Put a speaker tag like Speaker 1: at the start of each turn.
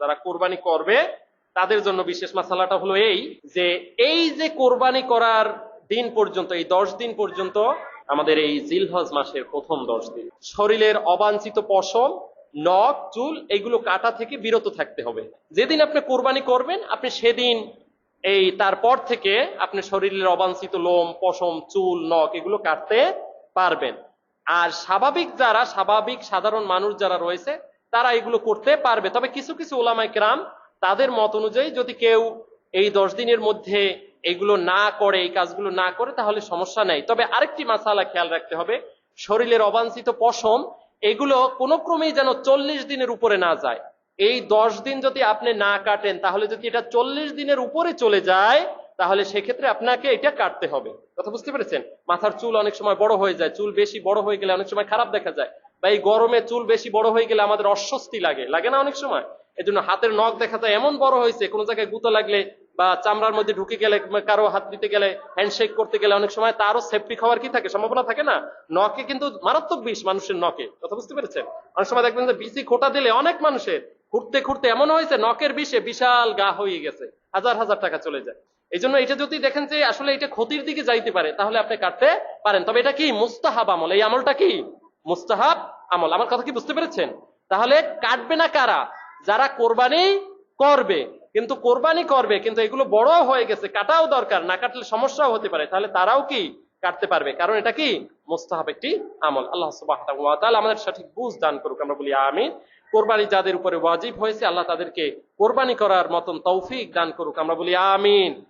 Speaker 1: যারা কোরবানি করবে, তাদের জন্য বিশেষ মাসালাটা হলো এই যে এই যে কোরবানি করার দিন পর্যন্ত, এই দশ দিন পর্যন্ত আমাদের এই জিলহজ মাসের প্রথম দশ দিন। শরীরের অবাঞ্ছিত পশম, নখ, চুল, এগুলো কাটা থেকে বিরত থাকতে হবে। যেদিন আপনি কোরবানি করবেন, আপনি সেদিন এই তারপর থেকে আপনি শরীরের অবাঞ্ছিত লোম, পশম, চুল, নখ, এগুলো কাটতে পারবেন। আর স্বাভাবিক যারা, স্বাভাবিক সাধারণ মানুষ যারা রয়েছে তারা এগুলো করতে পারবে। তবে কিছু কিছু ওলামাই ক্রাম তাদের মত অনুযায়ী যদি কেউ এই দশ দিনের মধ্যে এগুলো না করে, এই কাজগুলো না করে, তাহলে সমস্যা নেই। তবে আরেকটি মাসালা খেয়াল রাখতে হবে। শরীরের অবাঞ্ছিত পশম, এগুলো কোনো ক্রমেই যেন চল্লিশ দিনের উপরে না যায়। এই দশ দিন যদি আপনি না কাটেন, তাহলে যদি এটা চল্লিশ দিনের উপরে চলে যায়, তাহলে সেক্ষেত্রে আপনাকে এটা কাটতে হবে। কথা বুঝতে পেরেছেন? মাথার চুল অনেক সময় বড় হয়ে যায়। চুল বেশি বড় হয়ে গেলে অনেক সময় খারাপ দেখা যায়। বা এই গরমে চুল বেশি বড় হয়ে গেলে আমাদের অস্বস্তি লাগে। লাগে না অনেক সময়? এই জন্য হাতের নখ দেখা যায় এমন বড় হয়েছে, কোনো জায়গায় গুঁতো লাগলে বা চামড়ার মধ্যে ঢুকে গেলে কারও হাত দিতে গেলে হ্যান্ডশেক করতে গেলে অনেক সময় তারও সেফটি খাওয়ার কি থাকে? সম্ভাবনা থাকে না? নখে কিন্তু মারাত্মক বিষ মানুষের নখে। কথা বুঝতে পেরেছেন? অনেক সময় দেখবেন যে বিসি খোটা দিলে অনেক মানুষের ঘুরতে ঘুরতে এমন হয়েছে, নখের বিষে বিশাল গা হয়ে গেছে, হাজার হাজার টাকা চলে যায়। এই জন্য এটা যদি দেখেন যে আসলে এটা ক্ষতির দিকে যাইতে পারে, তাহলে আপনি কাটতে পারেন। তবে এটা কি? মুস্তাহাব আমল। এই আমলটা কি? মুস্তাহাব আমল। আমার কথা কি বুঝতে পেরেছেন? তাহলে কাটবে না কারা? যারা কোরবানি করবে। কিন্তু কোরবানি করবে, কিন্তু এগুলো বড় হয়ে গেছে, কাটাও দরকার, না কাটলে সমস্যাও হতে পারে। তাহলে তারাও কি কাটতে পারবে? কারণ এটা কি? মোস্তাহাব একটি আমল। আল্লাহ সুবহানাহু আমাদের সঠিক বুঝ দান করুক, আমরা বলি আমিন। কোরবানি যাদের উপরে ওয়াজিব হয়েছে, আল্লাহ তাদেরকে কোরবানি করার মতন তৌফিক দান করুক, আমরা বলি আমিন।